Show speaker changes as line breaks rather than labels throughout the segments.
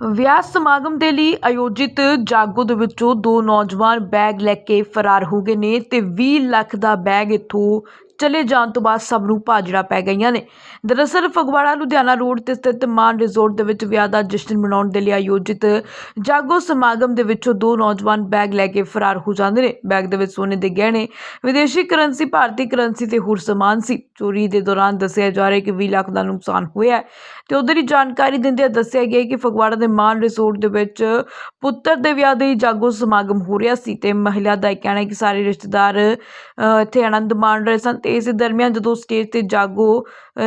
ਵਿਆਹ ਸਮਾਗਮ ਦੇ ਲਈ ਆਯੋਜਿਤ ਜਾਗੋ ਦੇ ਵਿੱਚੋਂ ਦੋ ਨੌਜਵਾਨ ਬੈਗ ਲੈ ਕੇ ਫਰਾਰ ਹੋ ਗਏ ਨੇ ਤੇ 20 ਲੱਖ ਦਾ ਬੈਗ ਇੱਥੋਂ ਚਲੇ ਜਾਣ ਤੋਂ ਬਾਅਦ ਸਭ ਨੂੰ ਭਾਜੜਾ ਪੈ ਗਈਆਂ ਨੇ। ਦਰਅਸਲ, ਫਗਵਾੜਾ, ਲੁਧਿਆਣਾ ਰੋਡ ਤੇ ਸਥਿਤ ਮਾਨ ਰਿਜ਼ੋਰਟ ਦੇ ਵਿੱਚ ਵਿਆਹ ਦਾ ਜਸ਼ਨ ਮਨਾਉਣ ਦੇ ਲਈ ਆਯੋਜਿਤ ਜਾਗੋ ਸਮਾਗਮ ਦੇ ਵਿੱਚੋਂ ਦੋ ਨੌਜਵਾਨ ਬੈਗ ਲੈ ਕੇ ਫਰਾਰ ਹੋ ਜਾਂਦੇ ਨੇ। ਬੈਗ ਦੇ ਵਿੱਚ ਸੋਨੇ ਦੇ ਗਹਿਣੇ, ਵਿਦੇਸ਼ੀ ਕਰੰਸੀ, ਭਾਰਤੀ ਕਰੰਸੀ ਤੇ ਹੋਰ ਸਮਾਨ ਸੀ। ਚੋਰੀ ਦੇ ਦੌਰਾਨ ਦੱਸਿਆ ਜਾ ਰਿਹਾ ਕਿ 20 ਲੱਖ ਦਾ ਨੁਕਸਾਨ ਹੋਇਆ ਹੈ। ਤੇ ਉਧਰ ਹੀ ਜਾਣਕਾਰੀ ਦਿੰਦਿਆਂ ਦੱਸਿਆ ਗਿਆ ਕਿ ਫਗਵਾੜਾ ਦੇ ਮਾਨ ਰਿਜ਼ੋਰਟ ਦੇ ਵਿੱਚ ਪੁੱਤਰ ਦੇ ਵਿਆਹ ਦੇ ਜਾਗੋ ਸਮਾਗਮ ਹੋ ਰਿਹਾ ਸੀ ਤੇ ਮਹਿਲਾ ਦਾ ਇਹ ਕਹਿਣਾ ਹੈ ਕਿ ਸਾਰੇ ਰਿਸ਼ਤੇਦਾਰ ਇੱਥੇ ਆਨੰਦ ਮਾਣ ਰਹੇ ਸਨ ਤੇ ਇਸ ਦਰਮਿਆਨ ਜਦੋਂ ਸਟੇਜ ਤੇ ਜਾਗੋ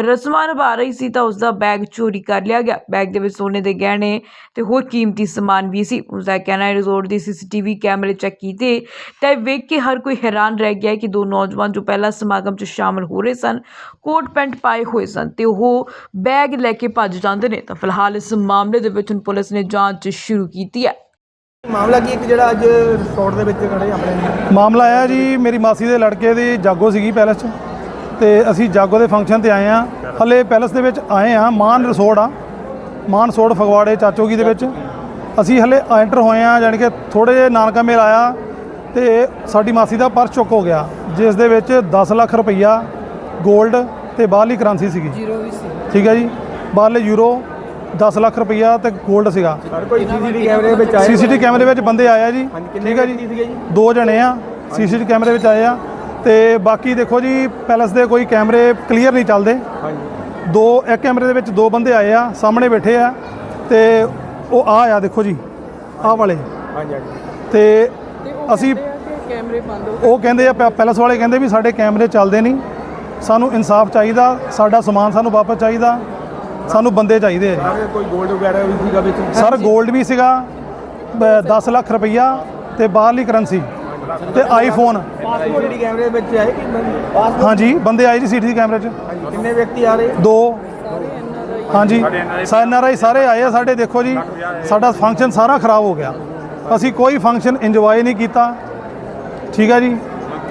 ਰਸਮਾਂ ਨਿਭਾ ਰਹੀ ਸੀ ਤਾਂ ਉਸ ਦਾ ਬੈਗ ਚੋਰੀ ਕਰ ਲਿਆ ਗਿਆ। ਬੈਗ ਦੇ ਵਿੱਚ ਸੋਨੇ ਦੇ ਗਹਿਣੇ ਤੇ ਹੋਰ ਕੀਮਤੀ ਸਮਾਨ ਵੀ ਸੀ। ਉਸ ਦਾ ਕਹਿਣਾ ਹੈ, ਰਿਜ਼ੋਰਟ ਦੀ ਸੀਸੀਟੀਵੀ ਕੈਮਰੇ ਚੈੱਕ ਕੀਤੇ ਤਾਂ ਇਹ ਵੇਖ ਕੇ ਹਰ ਕੋਈ ਹੈਰਾਨ ਰਹਿ ਗਿਆ ਕਿ ਦੋ ਨੌਜਵਾਨ ਜੋ ਪਹਿਲਾਂ ਸਮਾਗਮ 'ਚ ਸ਼ਾਮਲ ਹੋ ਰਹੇ ਸਨ, ਕੋਟ ਪੈਂਟ ਪਾਏ ਹੋਏ ਸਨ ਤੇ ਉਹ ਬੈਗ ਲੈ ਕੇ ਭੱਜ ਜਾਂਦੇ ਨੇ। ਤਾਂ ਫਿਲਹਾਲ ਇਸ ਮਾਮਲੇ ਦੇ ਵਿੱਚ ਹੁਣ ਪੁਲਿਸ ਨੇ ਜਾਂਚ ਸ਼ੁਰੂ ਕੀਤੀ ਹੈ।
ਮਾਮਲਾ ਕੀ ਇੱਕ ਜਿਹੜਾ ਅੱਜ ਰਿਸੋਰਟ ਦੇ ਵਿੱਚ ਖੜੇ ਆਪਣੇ?
ਮਾਮਲਾ ਆਇਆ ਜੀ ਮੇਰੀ ਮਾਸੀ ਦੇ ਲੜਕੇ ਦੀ ਜਾਗੋ ਸੀਗੀ ਪੈਲਸ 'ਚ ਤੇ ਅਸੀਂ ਜਾਗੋ ਦੇ ਫੰਕਸ਼ਨ ਤੇ ਆਏ ਆ ਹਲੇ ਪੈਲਸ ਦੇ ਵਿੱਚ ਆਏ ਆ ਮਾਨ ਰਿਸੋਰਟ ਆ। ਮਾਨ ਰਿਸੋਰਟ ਫਗਵਾੜੇ ਚਾਚੋਗੀ ਦੇ ਵਿੱਚ। ਅਸੀਂ ਹਲੇ ਐਂਟਰ ਹੋਏ ਆ ਜਾਣੀ ਕਿ ਥੋੜੇ ਜਿਹੇ ਨਾਨਕਾ ਮੇਲ ਆਇਆ ਤੇ ਸਾਡੀ ਮਾਸੀ ਦਾ ਪਰਸ ਚੁੱਕ ਹੋ ਗਿਆ ਜਿਸ ਦੇ ਵਿੱਚ 10 ਲੱਖ ਰੁਪਈਆ 골ਡ ਤੇ ਬਾਹਰਲੀ ਕਰੰਸੀ ਸੀਗੀ। ਜ਼ੀਰੋ ਵੀ ਸੀ। ਠੀਕ ਹੈ ਜੀ ਬਾਹਰਲੇ ਯੂਰੋ 10 ਲੱਖ ਰੁਪਈਆ ਤੇ 골ਡ ਸੀਗਾ
ਕੋਈ ਸੀਸੀਟੀਵੀ ਕੈਮਰੇ ਵਿੱਚ ਆਏ
ਸੀਸੀਟੀ ਕੈਮਰੇ ਵਿੱਚ ਬੰਦੇ ਆਏ ਆ ਜੀ। ਠੀਕ ਹੈ ਜੀ? ਦੋ ਜਣੇ ਆ ਸੀਸੀਟੀ ਕੈਮਰੇ ਵਿੱਚ ਆਏ ਆ। ਤੇ ਬਾਕੀ ਦੇਖੋ ਜੀ ਪੈਲਸ ਦੇ ਕੋਈ ਕੈਮਰੇ ਕਲੀਅਰ ਨਹੀਂ ਚੱਲਦੇ।
ਹਾਂਜੀ।
ਦੋ ਇੱਕ ਕੈਮਰੇ ਦੇ ਵਿੱਚ ਦੋ ਬੰਦੇ ਆਏ ਆ ਸਾਹਮਣੇ ਬੈਠੇ ਆ। ਤੇ ਉਹ ਆ ਆ ਦੇਖੋ ਜੀ ਆਹ ਵਾਲੇ।
ਹਾਂਜੀ
ਤੇ ਅਸੀਂ ਉਹ ਕਹਿੰਦੇ ਆ ਪੈ- ਪੈਲਸ ਵਾਲੇ ਕਹਿੰਦੇ ਵੀ ਸਾਡੇ ਕੈਮਰੇ ਚੱਲਦੇ ਨਹੀਂ। ਸਾਨੂੰ ਇਨਸਾਫ ਚਾਹੀਦਾ ਸਾਡਾ ਸਮਾਨ ਸਾਨੂੰ ਵਾਪਸ ਚਾਹੀਦਾ। ਸਾਨੂੰ ਬੰਦੇ ਚਾਹੀਦੇ ਆ।
ਸਾਰੇ ਕੋਈ 골ਡ ਵਗੈਰਾ ਵੀ ਸੀਗਾ ਵਿੱਚ?
ਸਰ 골ਡ ਵੀ ਸੀਗਾ ਬ- 10 ਲੱਖ ਰੁਪਈਆ ਤੇ ਬਾਹਰਲੀ ਕਰੰਸੀ ਤੇ ਆਈਫੋਨ
ਸੀਸੀਟੀਵੀ ਕੈਮਰੇ ਵਿੱਚ ਆਏ ਕਿ ਬੰਦੇ-
ਹਾਂਜੀ ਬੰਦੇ ਆਏ ਜੀ ਸੀਟੀ ਕੈਮਰੇ 'ਚ।
ਹਾਂਜੀ ਕਿੰਨੇ ਵਿਅਕਤੀ ਆ ਰਹੇ?
ਦੋ। ਹਾਂਜੀ ਐਨਆਰਆਈ ਸਾਰੇ ਆਏ ਆ ਸਾਡੇ ਦੇਖੋ ਜੀ ਸਾਡਾ ਫੰਕਸ਼ਨ ਸਾਰਾ ਖਰਾਬ ਹੋ ਗਿਆ। ਅਸੀਂ ਕੋਈ ਫੰਕਸ਼ਨ ਇੰਜੋਏ ਨਹੀਂ ਕੀਤਾ। ਠੀਕ ਹੈ ਜੀ।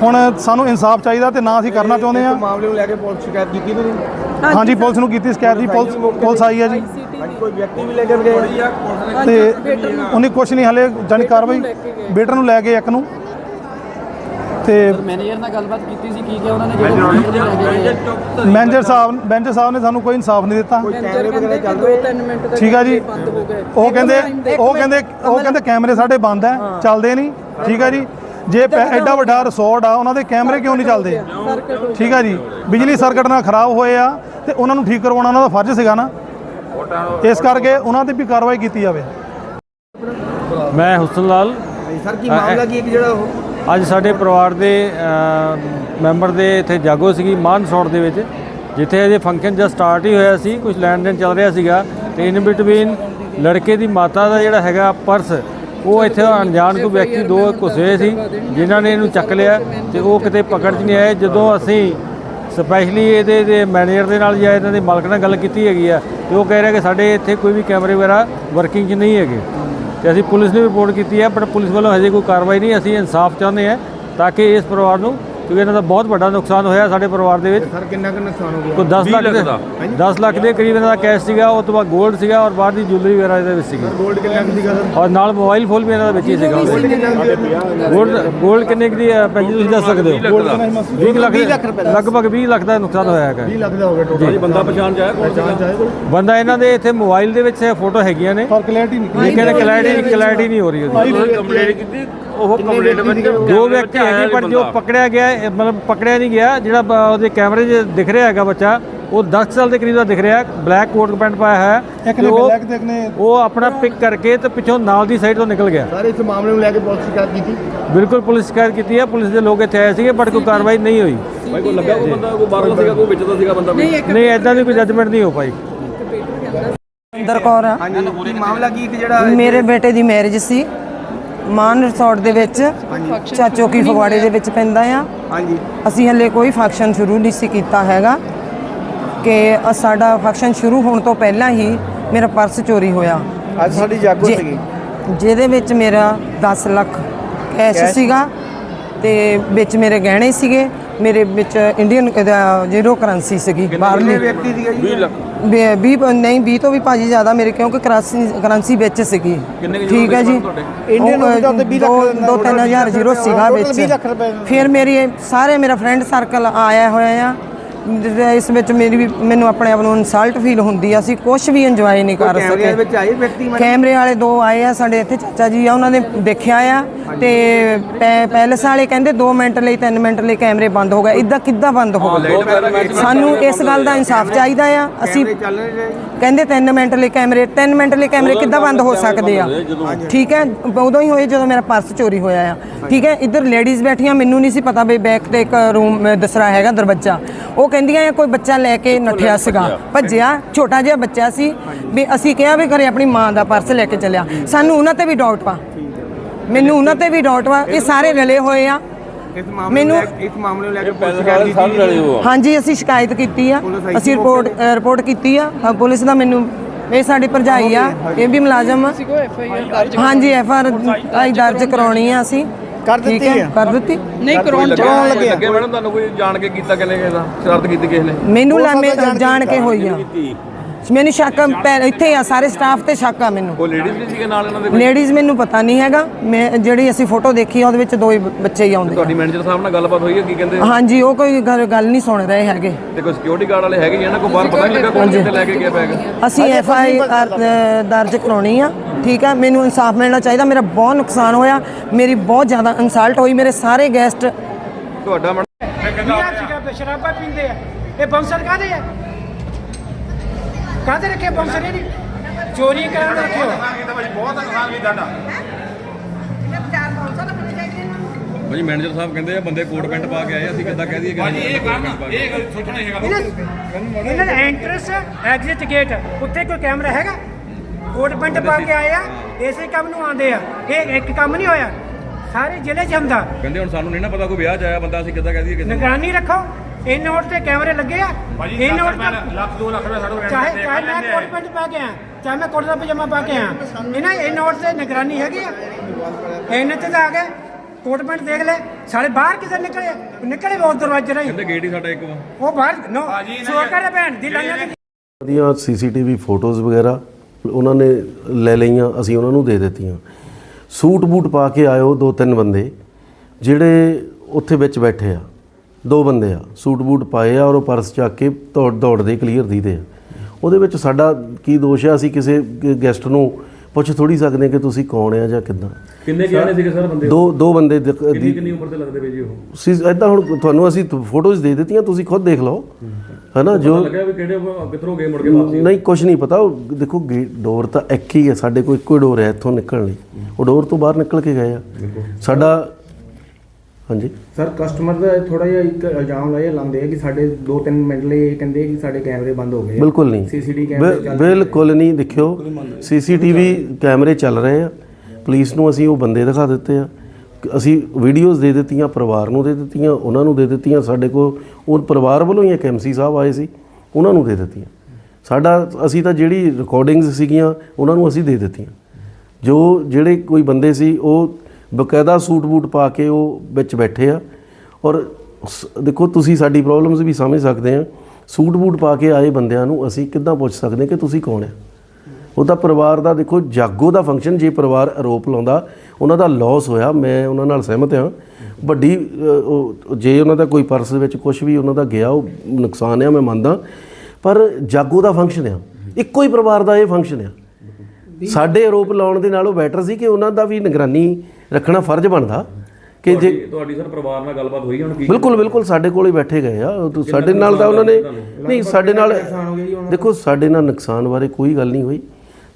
ਹੁਣ ਸਾਨੂੰ ਇਨਸਾਫ ਚਾਹੀਦਾ ਤੇ ਨਾ ਅਸੀਂ ਕਰਨਾ ਚਾਹੁੰਦੇ ਆ
ਮਾਮਲੇ ਨੂੰ ਲੈ ਕੇ ਪੁਲਿਸ ਸ਼ਿਕਾਇਤ ਕੀਤੀ ਤੁਸੀਂ?
ਹਾਂਜੀ ਪੁਲਿਸ ਨੂੰ ਕੀਤੀ ਸ਼ਿਕਾਇਤ ਜੀ ਪੁਲਿਸ ਪੁਲਿਸ ਆਈ ਹੈ ਜੀ।
ਕੋਈ ਵਿਅਕਤੀ ਵੀ ਲੈ ਕੇ ਗਏ?
ਤੇ ਉਹਨੇ ਕੁਝ ਨਹੀਂ ਹਲੇ ਜਾਣੀ ਕਾਰਵਾਈ ਬੇਟਰ ਨੂੰ ਲੈ ਕੇ ਇੱਕ ਨੂੰ। ਤੇ
ਮੈਨੇਜਰ ਨਾਲ ਗੱਲਬਾਤ ਕੀਤੀ ਸੀ ਕੀ ਕਿਹਾ ਉਹਨਾਂ ਨੇ
ਮੈਨੇਜਰ ਸਾਹਿਬ ਮੈਨੇਜਰ ਸਾਹਿਬ ਨੇ ਸਾਨੂੰ ਕੋਈ ਇਨਸਾਫ ਨਹੀਂ ਦਿੱਤਾ। ਠੀਕ ਆ ਜੀ। ਉਹ ਕਹਿੰਦੇ ਉਹ ਕਹਿੰਦੇ ਉਹ ਕਹਿੰਦੇ ਕੈਮਰੇ ਸਾਡੇ ਬੰਦ ਹੈ। ਚੱਲਦੇ ਨਹੀਂ। ਠੀਕ ਆ ਜੀ। ਜੇ ਪੈ- ਐਡਾ ਵੱਡਾ ਰਿਸੋਰਟ ਆ ਉਹਨਾਂ ਦੇ ਕੈਮਰੇ ਕਿਉਂ ਨਹੀਂ ਚੱਲਦੇ? ਠੀਕ ਆ ਜੀ। ਬਿਜਲੀ ਸਰਕਟ ਨਾਲ ਖਰਾਬ ਹੋਏ ਆ ਤੇ ਉਹਨਾਂ ਨੂੰ ਠੀਕ ਕਰਵਾਉਣਾ ਉਹਨਾਂ ਦਾ ਫਰਜ਼ ਸੀਗਾ ਨਾ। ਇਸ ਕਰਕੇ ਉਹਨਾਂ ਤੇ ਵੀ ਕਾਰਵਾਈ ਕੀਤੀ ਜਾਵੇ।
ਮੈਂ ਹੁਸਨ ਲਾਲ।
ਸਰ ਕੀ ਮਾਮਲਾ ਕੀ ਇੱਕ ਜਿਹੜਾ ਉਹ?
ਅੱਜ ਸਾਡੇ ਪਰਿਵਾਰ ਦੇ ਅ, ਮੈਂਬਰ ਦੇ ਇੱਥੇ ਜਾਗੋ ਸੀਗੀ ਮਾਨ ਸੌੜ ਦੇ ਵਿੱਚ ਜਿੱਥੇ ਅਜੇ ਫੰਕਸ਼ਨ ਜਸ ਸਟਾਰਟ ਹੀ ਹੋਇਆ ਸੀ ਕੁਝ ਲੈਣ ਦੇਣ ਚੱਲ ਰਿਹਾ ਸੀਗਾ ਤੇ ਇਨ ਬਿਟਵੀਨ ਲੜਕੇ ਦੀ ਮਾਤਾ ਦਾ ਜਿਹੜਾ ਹੈਗਾ ਪਰਸ ਉਹ ਇੱਥੇ ਅਣਜਾਣ ਕੋਈ ਵਿਅਕਤੀ, ਦੋ ਘੁਸੇ ਸੀ, ਜਿਨ੍ਹਾਂ ਨੇ ਇਹਨੂੰ ਚੱਕ ਲਿਆ ਤੇ ਉਹ ਕਿਤੇ ਪਕੜ 'ਚ ਨਹੀਂ ਆਏ। ਜਦੋਂ ਅਸੀਂ ਸਪੈਸ਼ਲੀ ਇਹਦੇ ਦੇ ਮੈਨੇਜਰ ਦੇ ਨਾਲ ਜਾਂ ਇਹਨਾਂ ਦੇ ਮਾਲਕ ਨਾਲ ਗੱਲ ਕੀਤੀ ਹੈਗੀ ਆ, ਤੇ ਉਹ ਕਹਿ ਰਿਹਾ ਕਿ ਸਾਡੇ ਇੱਥੇ ਕੋਈ ਵੀ ਕੈਮਰੇ ਵਗੈਰਾ ਵਰਕਿੰਗ 'ਚ ਨਹੀਂ ਹੈਗੇ। ਤੇ ਅਸੀਂ ਪੁਲਿਸ ਨੂੰ ਰਿਪੋਰਟ ਕੀਤੀ ਹੈ ਪਰ ਪੁਲਿਸ ਵੱਲੋਂ ਹਜੇ ਕੋਈ ਕਾਰਵਾਈ ਨਹੀਂ, ਅਸੀਂ ਇਨਸਾਫ ਚਾਹੁੰਦੇ ਹਾਂ ਤਾਂ ਕਿ ਇਸ ਪਰਿਵਾਰ ਨੂੰ ਕਿਉਂਕਿ ਇਹਨਾਂ ਦਾ ਬਹੁਤ ਵੱਡਾ ਨੁਕਸਾਨ ਹੋਇਆ ਸਾਡੇ ਪਰਿਵਾਰ ਦੇ ਵਿੱਚ।
ਸਰ ਕਿੰਨਾ ਕਿੰਨਾ ਨੁਕਸਾਨ ਹੋ ਗਿਆ?
ਕੋਈ 10 ਲੱਖ ਦੇ 10 ਲੱਖ ਦੇ ਕਰੀਬ ਇਹਨਾਂ ਦਾ ਕੈਸ਼ ਸੀਗਾ ਉਹ ਤੋਂ ਬਾਅਦ 골ਡ ਸੀਗਾ ਔਰ ਬਾਹਰ ਦੀ ਜੁਐਲਰੀ ਵਗੈਰਾ ਇਹਦੇ ਵਿੱਚ ਸੀਗੀ।
골ਡ ਕਿੰਨਾ ਕੁ ਸੀਗਾ ਸਰ?
ਔਰ ਨਾਲ ਮੋਬਾਈਲ ਫੋਨ ਵੀ ਇਹਨਾਂ ਦਾ ਵਿੱਚ ਹੀ ਸੀਗਾ।
골ਡ
골ਡ ਕਿੰਨੇ ਕੁ ਦੀ ਹੈ ਜੀ ਤੁਸੀਂ ਦੱਸ ਸਕਦੇ ਹੋ? 20 ਲੱਖ ਲਗਭਗ 20 ਲੱਖ ਦਾ ਨੁਕਸਾਨ ਹੋਇਆ ਹੈਗਾ।
20 ਲੱਖ ਦਾ ਹੋ ਗਿਆ ਟੋਟਲ ਬੰਦਾ ਪਛਾਣ ਜਾਇਆ
ਬੰਦਾ ਇਹਨਾਂ ਦੇ ਇੱਥੇ ਮੋਬਾਈਲ ਦੇ ਵਿੱਚ ਫੋਟੋ ਹੈਗੀਆਂ ਨੇ।
ਪਰ ਕਲੈਰਿਟੀ ਨਹੀਂ।
ਕਲੈਰਿਟੀ ਕਲੈਰਿਟੀ ਨਹੀਂ ਹੋ ਰਹੀ ਉਹਦੀ। ਕੰਪਲੇਂਟ ਕੀਤੀ?
ਉਹ ਕੰਪਲੀਟ ਵਿੱਚ
ਦੋ ਵਿਅਕਤੀ ਹੈਗੇ ਪਰ ਜੋ ਪਕੜਿਆ ਗਿਆ ਇਹ ਮਤਲਬ ਪਕੜਿਆ ਨਹੀਂ ਗਿਆ ਜਿਹੜਾ ਬ- ਉਹਦੇ ਕੈਮਰੇ 'ਚ ਦਿਖ ਰਿਹਾ ਹੈਗਾ ਬੱਚਾ ਉਹ 10 ਸਾਲ ਦੇ ਕਰੀਬ ਦਾ ਦਿਖ ਰਿਹਾ ਬਲੈਕ ਕੋਟ ਪੈਂਟ ਪਾਇਆ ਹੈ।
ਇੱਕ
ਤੇ
ਨੇ
ਉਹ-
ਬਲੈਕ ਤੇ ਇੱਕ ਨੇ
ਉਹ ਆਪਣਾ ਪਿਕ ਕਰਕੇ ਤੇ ਪਿੱਛੋਂ ਨਾਲ ਦੀ ਸਾਈਡ ਤੋਂ ਨਿਕਲ ਗਿਆ।
ਸਰ ਇਸ ਮਾਮਲੇ ਨੂੰ ਲੈ ਕੇ ਪੁਲਿਸ ਸ਼ਿਕਾਇਤ ਕੀਤੀ?
ਬਿਲਕੁਲ ਪੁਲਿਸ ਸ਼ਿਕਾਇਤ ਕੀਤੀ ਹੈ ਪੁਲਿਸ ਦੇ ਲੋਕ ਇੱਥੇ ਆਏ ਸੀਗੇ ਬਟ ਕੋਈ ਕਾਰਵਾਈ ਨਹੀਂ ਹੋਈ।
ਭਾਈ ਕੋਈ ਲੱਗਾ ਕੋਈ ਬੰਦਾ? ਕੋਈ ਬਾਹਰਲਾ ਸੀਗਾ ਕੋਈ ਵਿੱਚ ਦਾ ਸੀਗਾ ਬੰਦਾ ਕੋਈ?
ਨਹੀਂ ਐਦਾਂ ਦੀ ਕੋਈ ਜੱਜਮੈਂਟ ਨਹੀਂ ਹੋ ਪਾਈ।
ਇੰਦਰ ਕੌਰ ਆ?
ਹਾਂਜੀ ਕੀ ਮਾਮਲਾ ਕੀ ਇੱਕ ਜਿਹੜਾ
ਮੇਰੇ ਬੇਟੇ ਦੀ ਮੈਰਿਜ ਸੀ। ਮਾਨ ਰਿਸੋਰਟ ਦੇ ਵਿੱਚ ਚਾਚੋਕੀ ਫਗਵਾੜੇ ਦੇ ਵਿੱਚ ਪੈਂਦਾ ਆ।
ਹਾਂਜੀ।
ਅਸੀਂ ਹਲੇ ਕੋਈ ਫੰਕਸ਼ਨ ਸ਼ੁਰੂ ਨਹੀਂ ਸੀ ਕੀਤਾ ਹੈਗਾ ਕਿ ਅ- ਸਾਡਾ ਫੰਕਸ਼ਨ ਸ਼ੁਰੂ ਹੋਣ ਤੋਂ ਪਹਿਲਾਂ ਹੀ ਮੇਰਾ ਪਰਸ ਚੋਰੀ ਹੋਇਆ।
ਅੱਜ ਸਾਡੀ ਜਾਗੋ
ਜੇ-
ਸੀਗੀ।
ਜਿਹਦੇ ਵਿੱਚ ਮੇਰਾ 10 ਲੱਖ ਕੈਸ਼ ਸੀਗਾ ਤੇ ਵਿੱਚ ਮੇਰੇ ਗਹਿਣੇ ਸੀਗੇ। ਮੇਰੇ ਵਿੱਚ ਇੰਡੀਅਨ ਜ਼ੀਰੋ ਕਰੰਸੀ ਸੀਗੀ ਬਾਹਰਲੀ।
ਵਿਅਕਤੀ ਸੀਗਾ ਜੀ?
20 ਲੱਖ।
20 ਨਹੀਂ 20 ਤੋਂ ਵੀ ਭਾਜੀ ਜ਼ਿਆਦਾ ਮੇਰੇ ਕਿਉਂਕਿ ਕਰੰਸੀ ਕਰੰਸੀ ਵਿੱਚ ਸੀਗੀ। ਠੀਕ ਹੈ ਜੀ।
ਇੰਡੀਅਨ ਰੁਪਏ ਦਾ ਉੱਤੇ 20 ਲੱਖ ਦਾ
ਦੋ 3000 ਜ਼ੀਰੋ ਸੀਗਾ ਵਿੱਚ।
20 ਲੱਖ ਰੁਪਏ ਦਾ।
ਫਿਰ ਮੇਰੀ ਸਾਰੇ ਮੇਰਾ ਫਰੈਂਡ ਸਰਕਲ ਆਇਆ ਹੋਇਆ ਆ। ਇਸ ਵਿੱਚ ਮੇਰੀ ਵੀ ਮੈਨੂੰ ਆਪਣੇ ਆਪ ਨੂੰ ਇਨਸਲਟ ਫੀਲ ਹੁੰਦੀ ਆ। ਅਸੀਂ ਕੁਝ ਵੀ ਇੰਜੋਏ ਨਹੀਂ ਕਰ
ਕੈਮਰੇ ਦੇ
ਸਕੇ
ਵਿੱਚ ਆਏ ਵਿਅਕਤੀ ਮੈਂ
ਕੈਮਰੇ ਵਾਲੇ ਦੋ ਆਏ ਆ ਸਾਡੇ ਇੱਥੇ ਚਾਚਾ ਜੀ ਆ ਉਹਨਾਂ ਨੇ ਦੇਖਿਆ ਆ ਤੇ ਪੈ- ਪੈਲਸ ਵਾਲੇ ਕਹਿੰਦੇ 2 ਮਿੰਟ ਲਈ 3 ਮਿੰਟ ਲਈ ਕੈਮਰੇ ਬੰਦ ਹੋ ਗਏ। ਇਦਾਂ ਕਿੱਦਾਂ ਬੰਦ ਹੋ ਗਏ? ਸਾਨੂੰ ਇਸ ਗੱਲ ਦਾ ਇਨਸਾਫ ਚਾਹੀਦਾ ਆ। ਅਸੀਂ ਕਹਿੰਦੇ 3 ਮਿੰਟ ਲਈ ਕੈਮਰੇ 3 ਮਿੰਟ ਲਈ ਕੈਮਰੇ ਕਿੱਦਾਂ ਬੰਦ ਹੋ ਸਕਦੇ ਆ? ਠੀਕ ਹੈ ਉਦੋਂ ਹੀ ਹੋਏ ਜਦੋਂ ਮੇਰਾ ਪਰਸ ਚੋਰੀ ਹੋਇਆ ਆ। ਠੀਕ ਹੈ ਇੱਧਰ ਲੇਡੀਜ਼ ਬੈਠੀਆਂ ਮੈਨੂੰ ਨਹੀਂ ਸੀ ਪਤਾ ਵੀ ਬੈਕ ਤੇ ਇੱਕ ਰੂਮ ਦਸਰਾ ਹੈਗਾ ਦਰਵਾਜ਼ਾ। ਉਹ ਕਹਿੰਦੀਆਂ ਆ ਕੋਈ ਬੱਚਾ ਲੈ ਕੇ ਨੱਠਿਆ ਸੀਗਾ। ਭੱਜਿਆ ਛੋਟਾ ਜਿਹਾ ਬੱਚਾ ਸੀ ਵੀ ਅਸੀਂ ਕਿਹਾ ਵੀ ਘਰੇ ਆਪਣੀ ਮਾਂ ਦਾ ਪਰਸ ਲੈ ਕੇ ਚੱਲਿਆ। ਸਾਨੂੰ ਉਹਨਾਂ ਤੇ ਵੀ ਡਾਊਟ ਵਾ। ਮੈਨੂੰ ਉਹਨਾਂ ਤੇ ਵੀ ਡਾਊਟ ਵਾ। ਇਹ ਸਾਰੇ ਰਲੇ ਹੋਏ ਆ। ਮੈਨੂੰ-
ਇਸ ਮਾਮਲੇ ਨੂੰ ਲੈ ਕੇ ਪੁਲਿਸ ਸ਼ਿਕਾਇਤ ਕੀਤੀ
ਹਾਂਜੀ ਅਸੀਂ ਸ਼ਿਕਾਇਤ ਕੀਤੀ ਆ। ਅਸੀਂ ਰਿਪੋਰਟ ਰਿਪੋਰਟ ਕੀਤੀ ਆ। ਪੁਲਿਸ ਦਾ ਮੈਨੂੰ ਇਹ ਸਾਡੀ ਭਰਜਾਈ ਆ। ਇਹ ਵੀ ਮੁਲਾਜ਼ਮ ਆ। ਹਾਂਜੀ ਐਫ ਆਰ ਦਰਜ ਕਰਾਉਣੀ ਆ ਅਸੀਂ।
ਕਰ
ਠੀਕ
ਦਿੱਤੀ
ਹੈ?
ਹੈ।
ਕਰ ਦਿੱਤੀ?
ਨਹੀਂ ਕਰਾਉਣ
ਕਰਾਉਣ ਲੱਗੇ ਆ।
ਲੱਗੇ ਮੈਡਮ ਤੁਹਾਨੂੰ ਕੋਈ ਜਾਣ ਕੇ ਕੀਤਾ ਕਿਨੇ ਕਿਸੇ ਦਾ ਸ਼ਰਾਰਤ ਕੀਤੀ ਕਿਸੇ ਨੇ
ਮੈਨੂੰ
ਹੋ
ਲਾ-
ਸਕਦਾ
ਮੈਂ-
ਜਾਣ ਕੇ
ਜਾਣ ਕੇ ਹੋਈ ਆ। ਮੈਨੂੰ ਸ਼ੱਕ ਪੈ- ਇੱਥੇ ਆ ਸਾਰੇ ਸਟਾਫ ਤੇ ਸ਼ੱਕ ਆ ਮੈਨੂੰ।
ਕੋਈ ਲੇਡੀਜ਼ ਵੀ ਸੀਗੇ ਨਾਲ ਇਹਨਾਂ ਦੇ
ਲੇਡੀਜ਼ ਮੈਨੂੰ ਪਤਾ ਨਹੀਂ ਹੈਗਾ। ਮੈਂ ਜਿਹੜੀ ਅਸੀਂ ਫੋਟੋ ਦੇਖੀ ਆ ਉਹਦੇ ਵਿੱਚ ਦੋ ਹੀ ਬ- ਬੱਚੇ ਹੀ ਆਉਂਦੇ
ਤੁਹਾਡੀ ਮੈਨੇਜਰ ਸਾਹਿਬ ਨਾਲ ਗੱਲਬਾਤ ਹੋਈ ਹੈ ਕੀ ਕਹਿੰਦੇ?
ਆ। ਹਾਂਜੀ ਉਹ ਕੋਈ ਗੱਲ ਗੱਲ ਨਹੀਂ ਸੁਣ ਰਹੇ ਹੈਗੇ।
ਤੇ ਕੋਈ ਸਿਕਿਉਰਿਟੀ ਗਾਰਡ ਵਾਲੇ ਹੈਗੇ ਇਹਨਾਂ ਕੋਈ ਬਾਹਰ ਪਤਾ ਨਹੀਂ ਲੱਗਾ ਕੌਣ ਕਿੱਥੇ ਲੈ ਕੇ ਗਿਆ ਬੈਗ
ਅਸੀਂ ਐਫ ਆਈ ਆਰ ਦਰਜ ਕਰਾਉਣੀ ਆ ਠੀਕ ਆ? ਮੈਨੂੰ ਇਨਸਾਫ ਮਿਲਣਾ ਚਾਹੀਦਾ। ਮੇਰਾ ਬਹੁਤ ਨੁਕਸਾਨ ਹੋਇਆ। ਮੇਰੀ ਬਹੁਤ ਜ਼ਿਆਦਾ ਇਨਸਲਟ ਹੋਈ। ਮੇਰੇ ਸਾਰੇ ਗੈਸਟ
ਤੁਹਾਡਾ ਮੈਡਮ
ਸੀਗਾ ਸ਼ਰਾਬਾਂ ਪੀਂਦੇ ਆ। ਇਹ ਬੰਸਰ ਕਾਦੇ ਆ? ਕਾਦੇ ਰੱਖੇ ਬੰਸਰ ਇਹ ਨਹੀਂ। ਚੋਰੀ ਕਰਨ ਦਾ ਰੱਖਿਓ
ਭਾਜੀ ਮੈਨੇਜਰ ਸਾਹਿਬ ਕਹਿੰਦੇ ਆ ਬੰਦੇ ਕੋਟ ਪੈਂਟ ਪਾ ਕੇ ਆਏ ਅਸੀਂ ਕਿੱਦਾਂ ਕਹਿ ਦਈਏ ਕਿ ਭਾਜੀ ਇਹ ਕਰਨ ਇਹ
ਇਹਨਾਂ ਦਾ ਐਂਟਰੈਂਸ ਐਗਜ਼ਿਟ ਗੇਟ ਉੱਥੇ ਕੋਈ ਕੈਮਰਾ ਹੈਗਾ? ਕੋਟ ਪੈਂਟ ਪਾ ਕੇ ਆਏ ਆ ਇਸੇ ਕੰਮ ਨੂੰ ਆਉਂਦੇ ਆ। ਇਹ ਇੱਕ ਕੰਮ ਨਹੀਂ ਹੋਇਆ। ਸਾਰੇ ਜ਼ਿਲ੍ਹੇ 'ਚ ਹੁੰਦਾ।
ਕਹਿੰਦੇ ਹੁਣ ਸਾਨੂੰ ਨਹੀਂ ਨਾ ਪਤਾ ਕੋਈ ਵਿਆਹ ਚ ਆਇਆ ਬੰਦਾ ਅਸੀਂ ਕਿੱਦਾਂ ਕਹਿ ਦਈਏ ਕਿਸੇ ਨੂੰ?
ਨਿਗਰਾਨੀ ਰੱਖੋ। ਇਹ ਨੋਟ ਤੇ ਕੈਮਰੇ ਲੱਗੇ ਆ? ਇਹ ਨੋਟ ਤੇ ਲੱਖ 2 ਲੱਖ ਰੁਪਏ ਸਾਡੋ ਚਾਹੇ ਚਾਹੇ ਮੈਂ ਕੋਟ ਪੈਂਟ ਪਾ ਕੇ ਆ ਚਾਹੇ ਮੈਂ ਕੁੜਤਾ ਪਜਾਮਾ ਪਾ ਕੇ ਆ ਇਹਨਾਂ ਇਹ ਨੋਟ ਤੇ ਨਿਗਰਾਨੀ ਹੈਗੀ ਆ? ਇਹਨਾਂ ਤੇ ਤਾਂ ਆ ਗਏ। ਕੋਟ ਪੈਂਟ ਦੇਖ ਲੈ ਸਾਲੇ ਬਾਹਰ ਕਿੱਧਰ ਨਿਕਲੇ? ਨਿਕਲੇ ਉਹ ਦਰਵਾਜ਼ੇ ਰਾਹੀਂ।
ਕਹਿੰਦੇ ਗੇਟ ਹੀ ਸਾਡਾ ਇੱਕ ਵਾ।
ਉਹ ਬਾਹਰ ਨੋ ਸੋ ਕਰੇ ਭੈਣ ਦੀ ਲਾਈਆਂ
ਦੀਆਂ ਸੀਸੀਟੀਵੀ ਫੋਟੋਜ਼ ਵਗੈਰਾ ਉਹਨਾਂ ਨੇ ਲੈ ਲਈਆਂ ਅਸੀਂ ਉਹਨਾਂ ਨੂੰ ਦੇ ਦਿੱਤੀਆਂ। ਸੂਟ ਬੂਟ ਪਾ ਕੇ ਆਇਓ ਦੋ ਤਿੰਨ ਬੰਦੇ ਜਿਹੜੇ ਉੱਥੇ ਵਿੱਚ ਬੈਠੇ ਆ। ਦੋ ਬੰਦੇ ਆ ਸੂਟ ਬੂਟ ਪਾਏ ਆ ਔਰ ਉਹ ਪਰਸ ਚੱਕ ਕੇ ਦੌੜ ਦੌੜਦੇ ਕਲੀਅਰ ਦੀਦੇ ਆ। ਉਹਦੇ ਵਿੱਚ ਸਾਡਾ ਕੀ ਦੋਸ਼ ਆ ਅਸੀਂ ਕਿਸੇ ਗੈਸਟ ਨੂੰ ਪੁੱਛ ਥੋੜੀ ਸਕਦੇ ਕਿ ਤੁਸੀਂ ਕੌਣ ਆ ਜਾਂ ਕਿੱਦਾਂ।
ਕਿੰਨੇ ਗਿਆਨੇ ਸੀਗੇ ਸਰ ਬੰਦੇ?
ਦੋ ਦੋ ਬੰਦੇ ਦੀ
ਕਿੰਨੀ ਉਮਰ ਦੇ ਲੱਗਦੇ ਵੇ ਜੀ ਉਹ?
ਸੀ ਇਦਾਂ ਹੁਣ ਤੁਹਾਨੂੰ ਅਸੀਂ ਫੋਟੋਜ਼ ਦੇ ਦਿੱਤੀਆਂ ਤੁਸੀਂ ਖੁਦ ਦੇਖ ਲਓ। ਹੈਨਾ ਜੋ
ਲੱਗਿਆ ਵੀ ਕਿਹੜੇ ਕਿੱਧਰੋਂ ਗਏ ਮੁੜ ਕੇ ਵਾਪਸ?
ਨਹੀਂ ਕੁਝ ਨਹੀਂ ਪਤਾ। ਉਹ ਦੇਖੋ ਡੋਰ ਤਾਂ ਇੱਕ ਹੀ ਹੈ ਸਾਡੇ ਕੋਲ ਇੱਕੋ ਹੀ ਡੋਰ ਹੈ ਇੱਥੋਂ ਨਿਕਲਣ ਲਈ। ਉਹ ਡੋਰ ਤੋਂ ਬਾਹਰ ਨਿਕਲ ਕੇ ਗਏ ਆ। ਸਾਡਾ ਹਾਂਜੀ।
ਸਰ ਕਸਟਮਰ ਦਾ ਥੋੜਾ ਜਿਹਾ ਇੱਕ ਇਲਜ਼ਾਮ ਲਾਇਆ ਲਾਉਂਦੇ ਆ ਕਿ ਸਾਡੇ 2-3 ਮਿੰਟ ਲਈ ਇਹ ਕਹਿੰਦੇ ਕਿ ਸਾਡੇ ਕੈਮਰੇ ਬੰਦ ਹੋ ਗਏ।
ਬਿਲਕੁਲ ਨਹੀਂ।
CCTV ਕੈਮਰੇ
ਬਿਲ- ਬਿਲਕੁਲ ਨਹੀਂ ਦੇਖਿਓ। ਸੀਸੀਟੀਵੀ ਕੈਮਰੇ ਚੱਲ ਰਹੇ ਆ। ਪੁਲਿਸ ਨੂੰ ਅਸੀਂ ਉਹ ਬੰਦੇ ਦਿਖਾ ਦਿੱਤੇ ਆ। ਅਸੀਂ ਵੀਡੀਓਜ਼ ਦੇ ਦਿੱਤੀਆਂ ਪਰਿਵਾਰ ਨੂੰ ਦੇ ਦਿੱਤੀਆਂ ਉਹਨਾਂ ਨੂੰ ਦੇ ਦਿੱਤੀਆਂ। ਸਾਡੇ ਕੋਲ ਉਹ ਪਰਿਵਾਰ ਵੱਲੋਂ ਹੀ ਇੱਕ ਐਮਸੀ ਸਾਹਿਬ ਆਏ ਸੀ ਉਹਨਾਂ ਨੂੰ ਦੇ ਦਿੱਤੀਆਂ। ਸਾਡਾ ਅਸੀਂ ਤਾਂ ਜਿਹੜੀ ਰਿਕਾਰਡਿੰਗਸ ਸੀਗੀਆਂ ਉਹਨਾਂ ਨੂੰ ਅਸੀਂ ਦੇ ਦਿੱਤੀਆਂ। ਜੋ ਜਿਹੜੇ ਕੋਈ ਬੰਦੇ ਸੀ ਉਹ ਬਕਾਇਦਾ ਸੂਟ ਬੂਟ ਪਾ ਕੇ ਉਹ ਵਿੱਚ ਬੈਠੇ ਆ। ਔਰ ਦੇਖੋ ਤੁਸੀਂ ਸਾਡੀ ਪ੍ਰੋਬਲਮਸ ਵੀ ਸਮਝ ਸਕਦੇ ਆ। ਸੂਟ ਬੂਟ ਪਾ ਕੇ ਆਏ ਬੰਦਿਆਂ ਨੂੰ ਅਸੀਂ ਕਿੱਦਾਂ ਪੁੱਛ ਸਕਦੇ ਕਿ ਤੁਸੀਂ ਕੌਣ ਆ? ਉਹਦਾ ਪਰਿਵਾਰ ਦਾ ਦੇਖੋ ਜਾਗੋ ਦਾ ਫੰਕਸ਼ਨ ਜੇ ਪਰਿਵਾਰ ਆਰੋਪ ਲਾਉਂਦਾ ਉਹਨਾਂ ਦਾ ਲਾਸ ਹੋਇਆ ਮੈਂ ਉਹਨਾਂ ਨਾਲ ਸਹਿਮਤ ਹਾਂ। ਵੱਡੀ ਉਹ- ਜੇ ਉਹਨਾਂ ਦਾ ਕੋਈ ਪਰਸ ਵਿੱਚ ਕੁਝ ਵੀ ਉਹਨਾਂ ਦਾ ਗਿਆ ਉਹ ਨੁਕਸਾਨ ਆ ਮੈਂ ਮੰਨਦਾ। ਪਰ ਜਾਗੋ ਦਾ ਫੰਕਸ਼ਨ ਆ। ਇੱਕੋ ਹੀ ਪਰਿਵਾਰ ਦਾ ਇਹ ਫੰਕਸ਼ਨ ਆ। ਸਾਡੇ ਆਰੋਪ ਲਾਉਣ ਦੇ ਨਾਲੋਂ ਬੈਟਰ ਸੀ ਕਿ ਉਹਨਾਂ ਦਾ ਵੀ ਨਿਗਰਾਨੀ ਰੱਖਣਾ ਫਰਜ਼ ਬਣਦਾ ਕਿ ਜੇ
ਤੁਹਾਡੀ ਸਰ ਪਰਿਵਾਰ ਨਾਲ ਗੱਲਬਾਤ ਹੋਈ ਹੁਣ ਕੀ
ਬਿਲਕੁਲ ਬਿਲਕੁਲ ਸਾਡੇ ਕੋਲ ਹੀ ਬੈਠੇ ਗਏ ਆ। ਸਾਡੇ ਨਾਲ ਤਾਂ ਉਹਨਾਂ ਨੇ ਨਹੀਂ ਸਾਡੇ ਨਾਲ ਦੇਖੋ ਸਾਡੇ ਨਾਲ ਨੁਕਸਾਨ ਬਾਰੇ ਕੋਈ ਗੱਲ ਨਹੀਂ ਹੋਈ।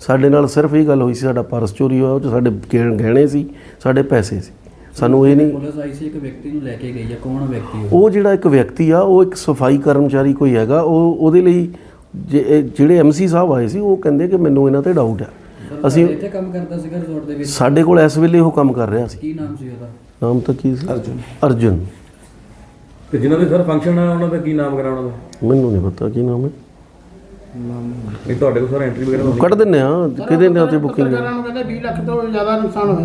ਸਾਡੇ ਨਾਲ ਸਿਰਫ ਇਹ ਗੱਲ ਹੋਈ ਸੀ ਸਾਡਾ ਪਰਸ ਚੋਰੀ ਹੋਇਆ ਉਹ 'ਚ ਸਾਡੇ ਗਹਿ- ਗਹਿਣੇ ਸੀ ਸਾਡੇ ਪੈਸੇ ਸੀ। ਸਾਨੂੰ ਇਹ ਨਹੀਂ
ਪੁਲਿਸ ਆਈ ਸੀ ਇੱਕ ਵਿਅਕਤੀ ਨੂੰ ਲੈ ਕੇ ਗਈ ਹੈ ਕੌਣ ਵਿਅਕਤੀ ਉਹ?
ਉਹ ਜਿਹੜਾ ਇੱਕ ਵਿਅਕਤੀ ਆ ਉਹ ਇੱਕ ਸਫ਼ਾਈ ਕਰਮਚਾਰੀ ਕੋਈ ਹੈਗਾ ਉਹ ਉਹਦੇ ਲਈ ਜਿਹੜੇ ਐਮਸੀ ਸਾਹਿਬ ਆਏ ਸੀ ਉਹ ਕਹਿੰਦੇ ਕਿ ਮੈਨੂੰ ਇਹਨਾਂ ਤੇ ਡਾਊਟ ਆ। ਅਸੀਂ
ਇੱਥੇ ਕੰਮ ਕਰਦਾ ਸੀਗਾ ਰਿਜ਼ੋਰਟ ਦੇ ਵਿੱਚ।
ਸਾਡੇ ਕੋਲ ਇਸ ਵੇਲੇ ਉਹ ਕੰਮ ਕਰ ਰਿਹਾ ਸੀ।
ਕੀ ਨਾਮ ਸੀ ਉਹਦਾ?
ਨਾਮ ਤਾਂ ਕੀ ਸੀ? ਅਰਜੁਨ। ਅਰਜੁਨ।
ਤੇ ਜਿਨ੍ਹਾਂ ਦੇ ਸਰ ਫੰਕਸ਼ਨ ਆ ਉਹਨਾਂ ਦਾ ਕੀ ਨਾਮ ਕਰਾਉਣਾ ਦਾ
ਮੈਨੂੰ ਨਹੀਂ ਪਤਾ ਕੀ ਨਾਮ ਹੈ।
ਇਹ ਤੁਹਾਡੇ ਕੋਲ ਸਰ ਐਂਟਰੀ ਵਗੈਰਾ
ਕੱਢ ਦਿੰਨੇ ਆ ਕਿਹਦੇ ਨਾਂ ਤੇ ਬੁਕਿੰਗ ਹੈ
ਕਹਿੰਦੇ 20 ਲੱਖ ਤੋਂ ਜ਼ਿਆਦਾ ਨੁਕਸਾਨ ਹੋਇਆ।